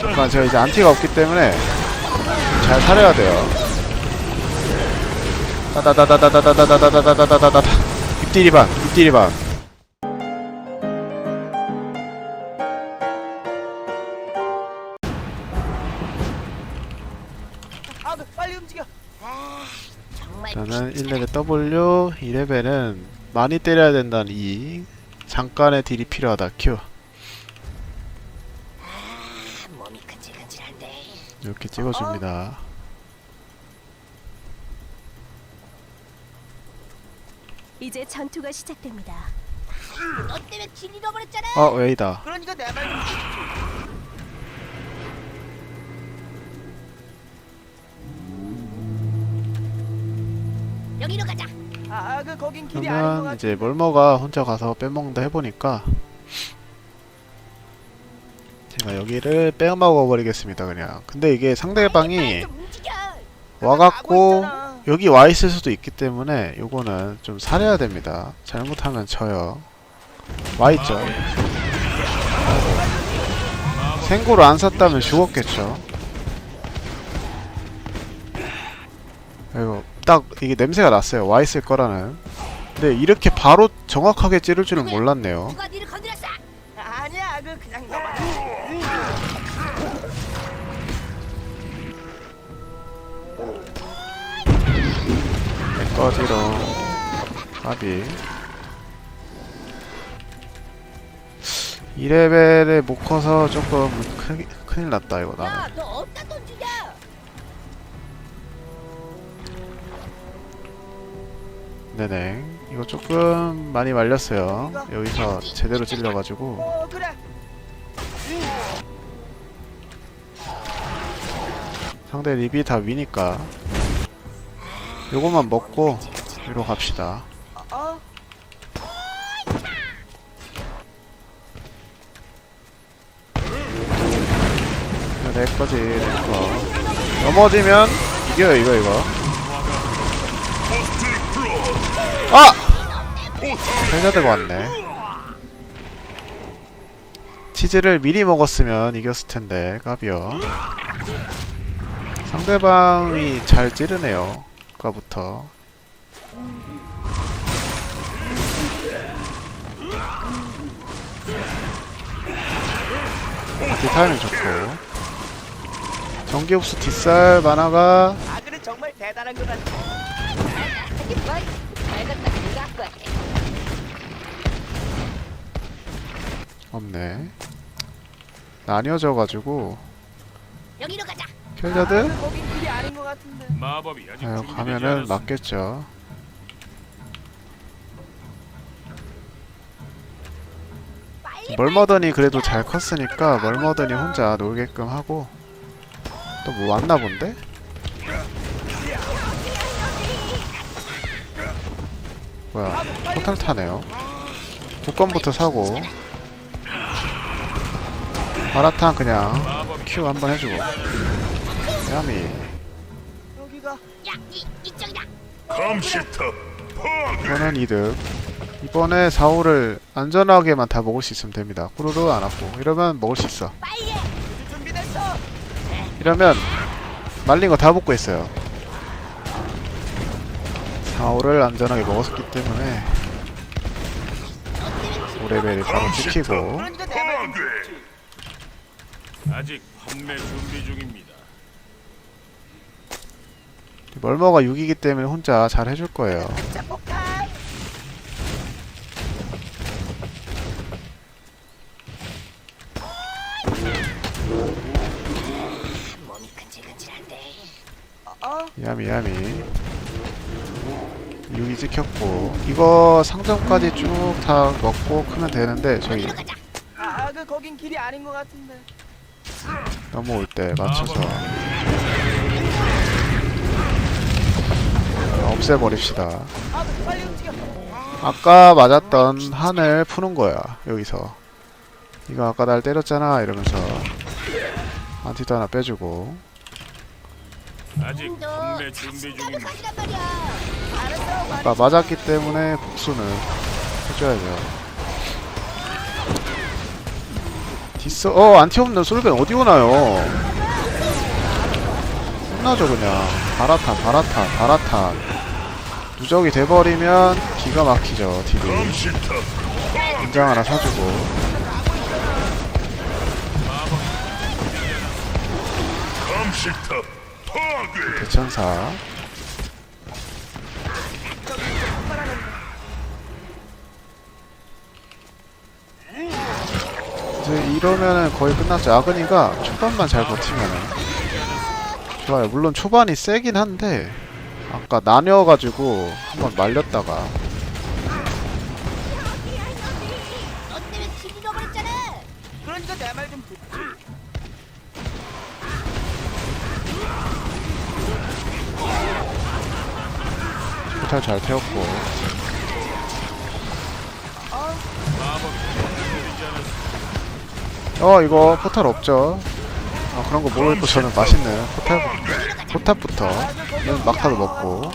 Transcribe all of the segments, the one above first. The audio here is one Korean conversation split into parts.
잠깐 제가 이제 안티가 없기 때문에 잘 살려야 돼요. 따다다다다다다다다다다다다다다 입디리 반, 입디리 반. 아, 빨리 움직여. 정말 저는 1레벨 W, 2레벨은 많이 때려야 된다는 이 잠깐의 딜이 필요하다 Q. 아, 몸이 근질근질한데. 이렇게 찍어줍니다. 이제 전투가 시작됩니다. 너 때문에 길 잃어버렸잖아. 어, 웨이다. 그러니까 내말 좀. 여기로 가자. 아, 그 거긴 길이 아닌 것 그러면 같아. 이제 멀머가 혼자 가서 빼먹는다 해보니까 제가 여기를 빼먹어 버리겠습니다 그냥 근데 이게 상대방이. 와갖고. 여기 와 있을 수도 있기 때문에 요거는 좀 살해야 됩니다 잘못하면 져요 와 있죠 생고를 안 샀다면 죽었겠죠 아이고 딱 이게 냄새가 났어요 와 있을 거라는 근데 이렇게 바로 정확하게 찌를 줄은 몰랐네요? 아니야, 그 그냥 너만. 꺼지롱 까비. 2레벨에 못 커서 조금 크, 큰일 났다 이거 나는. 주냐? 네네. 이거 조금 많이 말렸어요. 여기서 제대로 찔려가지고. 어. 상대 립이 다 위니까 요것만 먹고 위로 갑시다. 어, 내 거지 내 거. 넘어지면 이겨요 이거 이거. 아! 헬자드가 왔네. 치즈를 미리 먹었으면 이겼을 텐데 까비요. 상대방이 잘 찌르네요 아까부터 뒷 타이밍 좋고 전기 흡수 뒷살 만화가 아, 정말 대단한 것 같아. 뭐? 밝았다. 없네 나뉘어져 가지고 여기로 가자. 켈자드? 아, 그 거긴 길이 아닌 것 같은데. 마법이 아직 아유, 준비되지 가면은 않았습니다. 맞겠죠. 멀머던이 그래도 잘 컸으니까 멀머던이 혼자 놀게끔 하고 또 뭐 왔나 본데? 뭐야 포탈 타네요 국건부터 사고 마라탕 그냥 큐 한번 해주고 야미 여기가 야, 이 이쪽이다. 감시탑 파괴 이거는 이득 이번에 4, 5를 안전하게만 다 먹을 수 있으면 됩니다 후루루 안 아프고 이러면 먹을 수 있어 빨리. 준비됐어. 이러면 말린 거 다 먹고 있어요 4, 5를 안전하게 먹었기 때문에 5레벨이 바로 찍히고 그러니까. 파괴 아직 판매 준비 중입니다. 멀머가 6이기 때문에 혼자 잘 해줄 거예요 야미 야미 6이 찍혔고 이거 상점까지 쭉 다 먹고 크면 되는데 저희 여기로 가자. 아, 그 거긴 길이 아닌 것 같은데. 넘어올 때 맞춰서 없애버립시다. 아. 아까 맞았던 한을 푸는 거야 여기서. 이거 아까 날 때렸잖아 이러면서. 안티도 하나 빼주고. 아직 준비 아까 맞았기 때문에 복수는 해줘야죠 디스 어 안티 없는 솔벤 어디 오나요? 끝나죠 그냥. 바라탄 바라탄 바라탄. 누적이 돼버리면 기가 막히죠 딜이. 인장 하나 사주고. 대천사. 이제 이러면은 거의 끝났죠. 아그니가 초반만 잘 버티면은 좋아요. 물론 초반이 세긴 한데 아까 나뉘어가지고 한번 말렸다가. 포탈 잘 태웠고. 어 이거 포탈 없죠 아 그런 거 모르겠고 저는 맛있는 포탈 포탑부터 막타도 먹고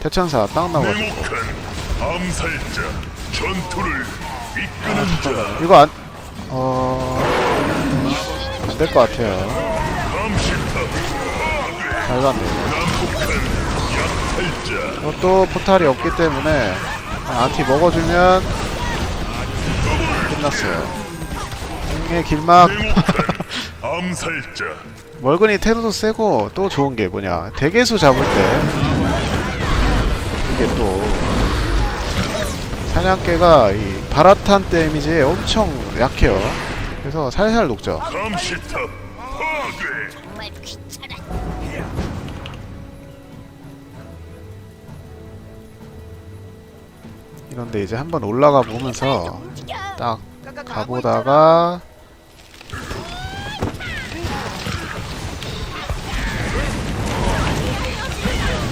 태천사 딱 나와가지고 냉혹한 암살자 전투를 이끄는 자 이거 안, 어, 안 될 것 같아요. 잘 갔네요. 난폭한 약탈자 이것도 포탈이 없기 때문에 안티 먹어주면 끝났어요. 공의 길막 암살자 멀근이 테러도 세고 또 좋은 게 뭐냐 대개수 잡을 때 이게 또 사냥개가 이 바라탄 데미지에 엄청 약해요. 그래서 살살 녹죠. 감시탑 파괴 정말 귀찮아. 이런데 이제 한번 올라가 보면서 움직여. 딱 가보다가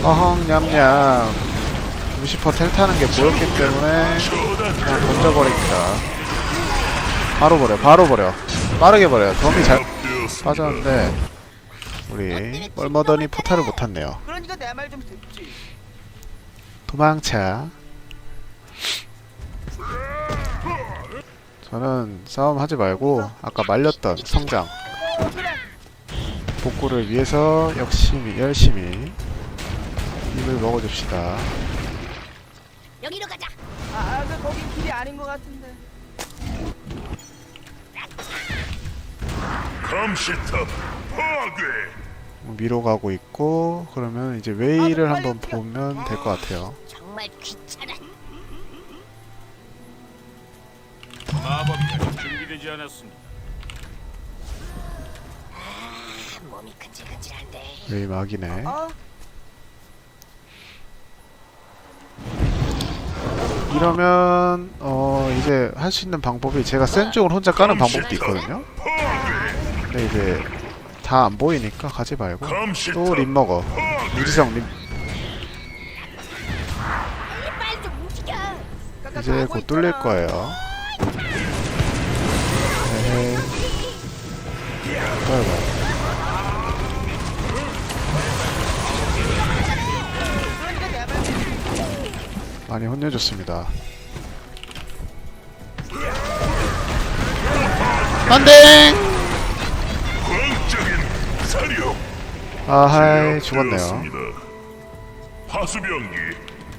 어헝 냠냠. 루시퍼 텔 타는 게 보였기 때문에 그냥 던져버립니다. 바로 버려 바로 버려. 빠르게 버려요. 덤이 잘 빠졌는데 우리 뻘머더니 포탈을 못 탔네요. 도망차 저는 싸움 하지 말고 아까 말렸던 성장. 복구를 위해서 열심히 열심히 입을 먹어줍시다. 여기로 가자. 아, 그 거긴 길이 아닌 것 같은데. 감시탑 파괴 미로 가고 있고 그러면 이제 웨이를 한번 보면 될 것 같아요. 정말 귀찮아. 마법까지 준비되지 않았습니다 아, 몸이 근질근질한데. 웨이 막이네. 어, 이러면 어 이제 할 수 있는 방법이 제가 센 쪽을 혼자 까는 방법도 있거든요. 근데 이제 다 안 보이니까 가지 말고 또림 먹어. 무지성. 까까 이제 곧 뚫릴. 거예요. 에헤이. 빨리 봐. 그 많이 혼내줬습니다. 안돼! 아하이 죽었네요. 하수병기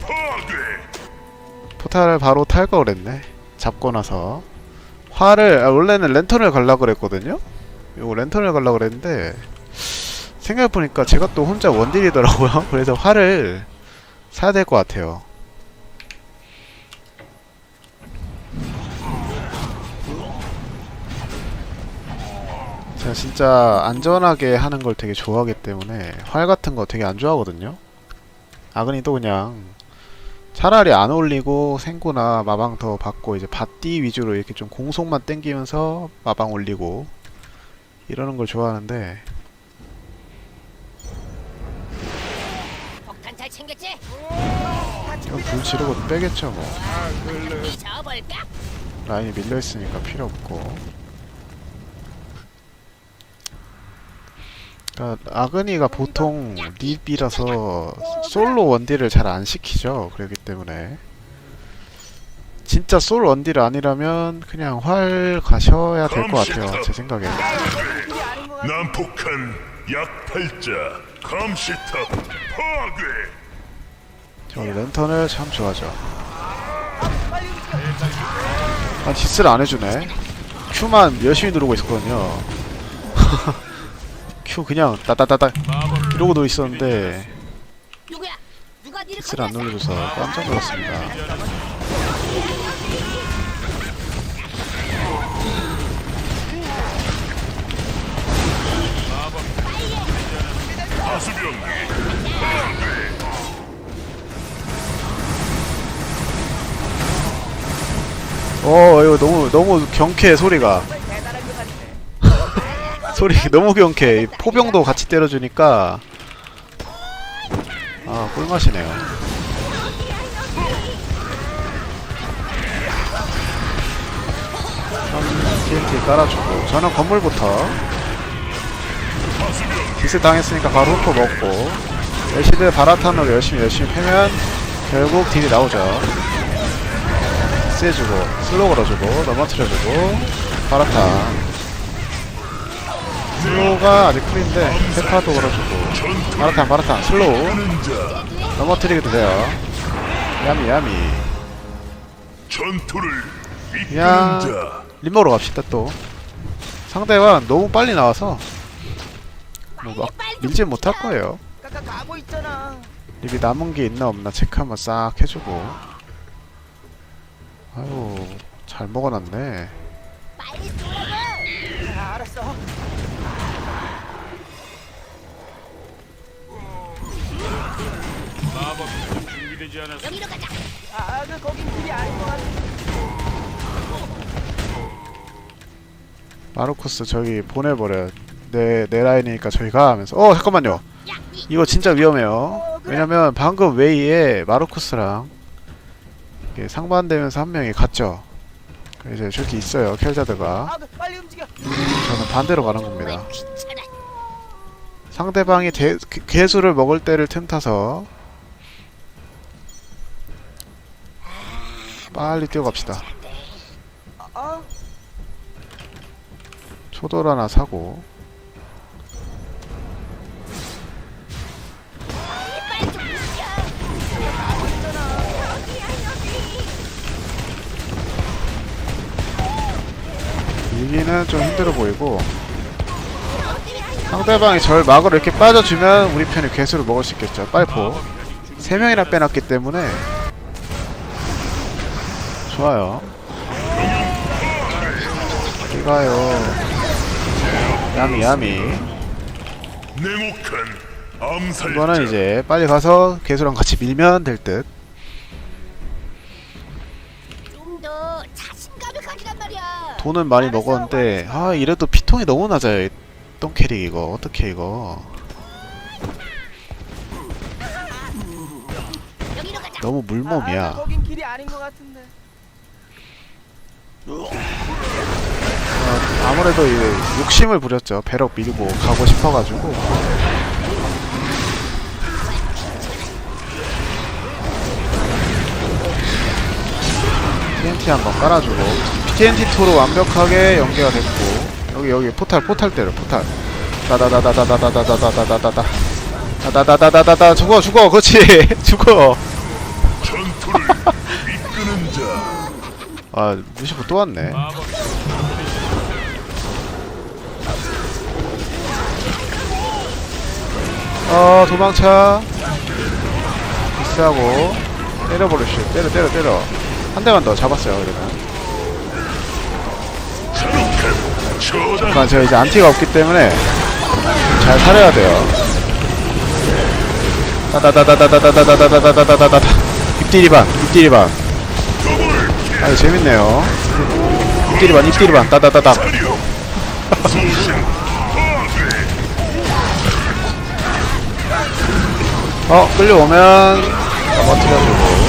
파괴 포탈을 바로 탈 걸 그랬네. 잡고 나서 활을 아, 원래는 랜턴을 갈라 그랬거든요. 요거 랜턴을 갈라 그랬는데 생각해 보니까 제가 또 혼자 원딜이더라고요. 그래서 활을 사야 될 것 같아요. 제가 진짜 안전하게 하는 걸 되게 좋아하기 때문에 활 같은 거 되게 안 좋아하거든요. 아그니도 그냥 차라리 안 올리고 생고나 마방 더 받고 이제 밭띠 위주로 이렇게 좀 공속만 땡기면서 마방 올리고 이러는 걸 좋아하는데 폭탄 잘 챙겼지? 이거 불 지르고 빼겠죠 뭐 저볼까? 라인이 밀려있으니까 필요 없고 그러니까 아그니가 보통 립이라서 솔로 원딜을 잘 안 시키죠 그렇기 때문에 진짜 솔 원딜 아니라면 그냥 활 가셔야 될 것 같아요 제 생각에. 난폭한 약팔자 감시탑 파괴. 저 랜턴을 참 좋아하죠. 아 디스를 안 해주네 Q만 열심히 누르고 있었거든요 Q 그냥 따따따따 이러고 누워 있었는데 디스를 안 눌러줘서 깜짝 놀랐습니다. 어 이거 너무 너무 경쾌해 소리가. 소리 너무 경쾌해. 이 포병도 같이 때려주니까. 아 꿀맛이네요. TNT 깔아주고 저는 건물부터 기스 당했으니까 바로 흡포 먹고 레시드 바라탄으로 열심히 열심히 패면 결국 딜이 나오죠. 세주고 슬로우 걸어주고 넘어뜨려주고 바라탄 슬로우가 아직 풀인데 페파도 걸어주고. 바라탄 바라탄 슬로우. 넘어뜨리기도 돼요. 야미 야미. 전투를 야. 림머로 갑시다 또. 상대가 너무 빨리 나와서 뭐막 밀지 못할 거예요. 립이 남은 게 있나 없나 체크 한번 싹 해주고. 아유 잘 먹어놨네. 알았어. 되지 않았습니다. 여기로 가자. 아, 그 거긴 길이 아닌 것 같은데. 마르코스 저기 보내버려 내, 내 라인이니까 저희가 하면서 어 잠깐만요 야, 이거 진짜 위험해요 왜냐면 방금 웨이에 마르코스랑 이게 상반되면서 한 명이 갔죠 이제 저기 있어요 켈자드가 아, 그 빨리 움직여. 저는 반대로 가는 겁니다 정말 귀찮아. 상대방이 대, 개- 개수를 먹을 때를 틈타서 빨리 뛰어갑시다. 아, 초돌 하나 사고. 빨리 좀 힘들어 보이고. 상대방이 절 막으로 이렇게 빠져주면 우리 편이 개수를 먹을 수 있겠죠. 빨포. 3명이나 빼놨기 때문에 좋아요. 이가요. 야미 야미. 이거는 이제 빨리 가서 개수랑 같이 밀면 될듯. 좀더 자신감을 가지란 말이야. 돈은 많이 먹었는데 아 이래도 피통이 너무 낮아요. 이 똥캐릭 이거. 어떻게 이거. 가자. 너무 아, 그 물몸이야 아, 아무래도 이 욕심을 부렸죠. 배럭 밀고 가고 싶어가지고. TNT 한 번 깔아주고. TNT2로 완벽하게 연계가 됐고. 여기 여기 포탈 포탈 때려 포탈. 다다다다다다다다다다다다다 다다다다다다다 죽어 죽어. 그렇지. 죽어. 전투를 이끄는 자. 아 무시고 또 왔네. 어 도망쳐. 비싸고 때려버리시오 때려 때려 때려. 한 대만 더 잡았어요 그러면 저단 잠깐 제가 이제 안티가 없기 때문에 잘 살려야 돼요. 따다다다다다다다다다다다다다다 입디리반 입디리반 아유 재밌네요. 입디리반 입디리반. 따다다닥. 어 끌려오면 넘어뜨려주고.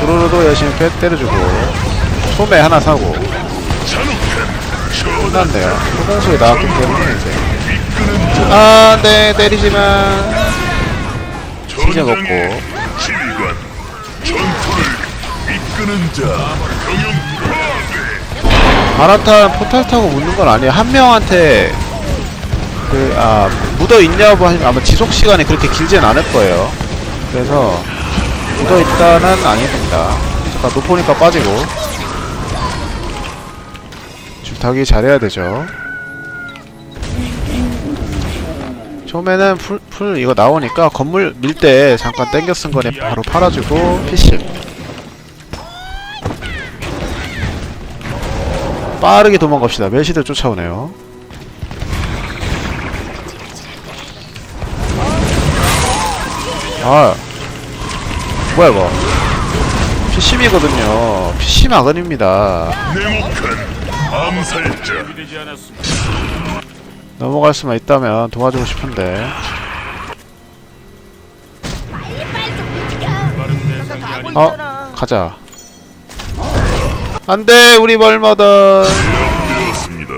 도로로도 열심히 패 때려주고. 소매 하나 사고. 끝났네요. 소공소에 나왔기 때문에 이제. 아네 때리지만. 전장의 먹고. 끄는 이끄는 자 바라탄 포탈 타고 묻는 건 아니에요. 한 명한테 그, 아, 묻어 있냐고 하면 아마 지속 시간이 그렇게 길진 않을 거예요. 그래서 묻어 있다는 아닙니다. 잠깐 높으니까 빠지고 줄타기 잘해야 되죠. 처음에는 풀, 풀 이거 나오니까 건물 밀 때 잠깐 땡겨 쓴 거니 바로 팔아주고 피싱 빠르게 도망갑시다. 멜시들 쫓아오네요. 아, 뭐야 이거? PC이거든요. PC 암살자 넘어갈 수만 있다면 도와주고 싶은데. 어. 가자. 안돼, 우리 멀머던. 되었습니다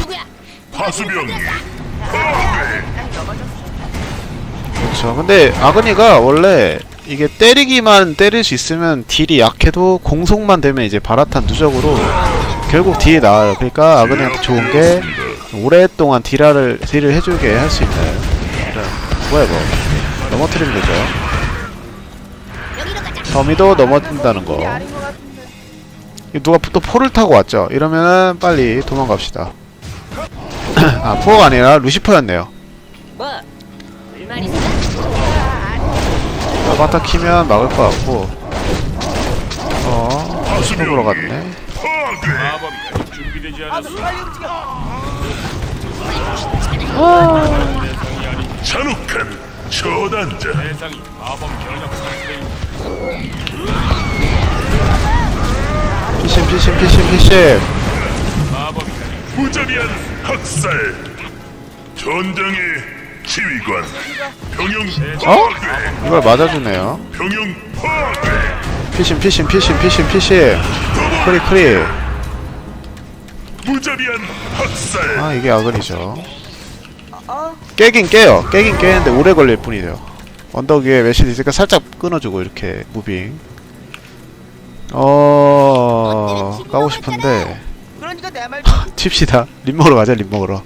누구야? 파수병이 그렇죠. 근데 아그니가 원래 이게 때리기만 때릴 수 있으면 딜이 약해도 공속만 되면 이제 바라탄 누적으로 결국 딜이 나와요. 그러니까 아그니한테 좋은 게 오랫동안 딜을 딜을 해주게 할 수 있나요? 그래. 뭐야 이거? 넘어뜨리면 되죠. 범위도 넘어진다는 거. 누가 또 포를 타고 왔죠? 이러면은 빨리 도망갑시다. 아 포가 아니라 루시퍼였네요. 아바타 키면 막을 것 같고. 어, 루시퍼로 갔네. 파괴 아. 잔혹한 처단자 피신 피신 피신 피신. 무자비한 학살 전장의 지휘관 병영 어? 파괴 이걸 맞아주네요. 병영 파괴 피신 피신 피신 피신 피신. 크리 크리. 무자비한 학살 아 이게 아근이죠. 어, 깨긴 깨요. 깨긴 깨는데 오래 걸릴 뿐이에요. 언덕 위에 메시드 있으니까 살짝 끊어주고 이렇게 무빙. 어 까고 싶은데 그러니까 내 말. 칩시다. 립 먹으러 가자 립 먹으러.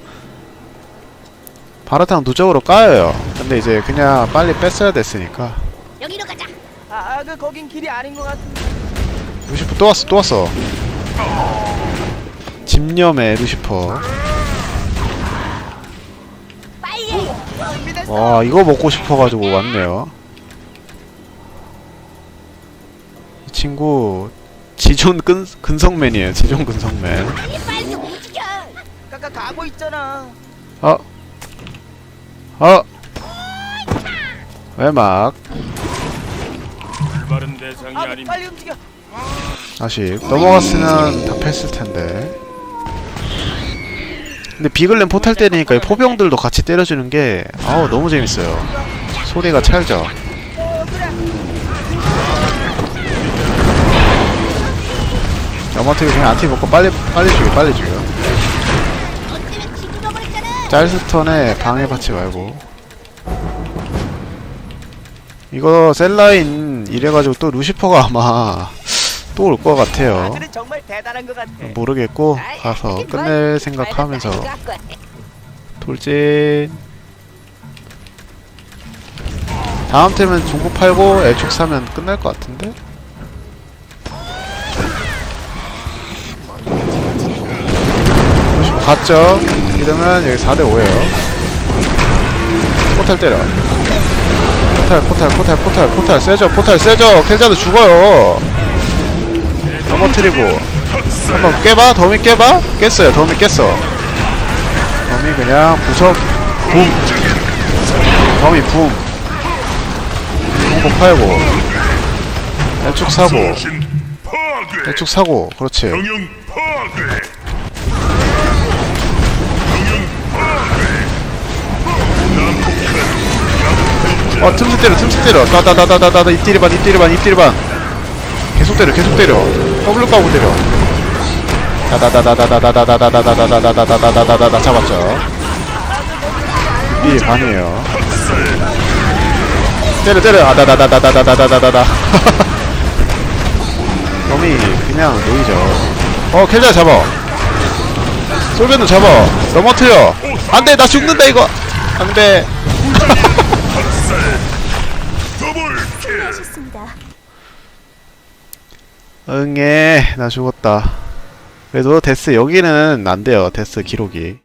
바라탕 누적으로 까요. 근데 이제 그냥 빨리 뺐어야 됐으니까. 여기로 가자. 아, 그 거긴 길이 아닌 것 같은데. 루시퍼 또 왔어 또 왔어. 집념의 루시퍼. 빨리. 준비됐어. 와 이거 먹고 싶어가지고 왔네요 이 친구 지존 근, 근성맨이에요 지존 근성맨 빨리 움직여. 가고 있잖아. 어? 어? 외막 바른 대상이 아, 빨리 움직여. 아직 넘어갔으면 다 뺐을 텐데 근데 비글렌 포탈 때리니까 이 포병들도 같이 때려주는 게 아우 너무 재밌어요 소리가 찰져. 염화트기 그냥 안티 먹고 빨리 빨리 죽여 빨리 죽여. 짤스턴에 방해받지 말고 이거 셀라인 이래가지고 또 루시퍼가 아마 또 올 것 같아요 아들은 정말 대단한 것 같아. 모르겠고 가서 끝낼 뭐, 생각하면서. 돌진 다음 템은 중고 팔고 애축 사면 끝날 것 같은데? 갔죠? 이러면 여기 4대5에요 포탈 때려 포탈 포탈 포탈 포탈 포탈 세죠 포탈 세죠 켈자도 죽어요 넘어뜨리고. 한번 깨봐? 더미 깨봐? 깼어요. 더미 깼어. 더미 그냥 부서 붐. 더미 붐. 공고 팔고. 애축 사고. 애축 사고. 그렇지. 어 틈새 때려 틈새 때려. 따다다다다다 입질이 반 입질이 반 입질이 반. 계속 때려 계속 때려 W 까고 때려. 다다다다다다다다다다다다다다다다다다다 잡았죠 이 반이에요 때려 때려 아다다다다다다다다다다 범이 그냥 노이죠. 어 켈자 잡아. 솔벤도 잡아. 넘어뜨려. 안돼 나 죽는다 이거. 안돼 응애 나 죽었다. 그래도 데스 여기는 안 돼요 데스 기록이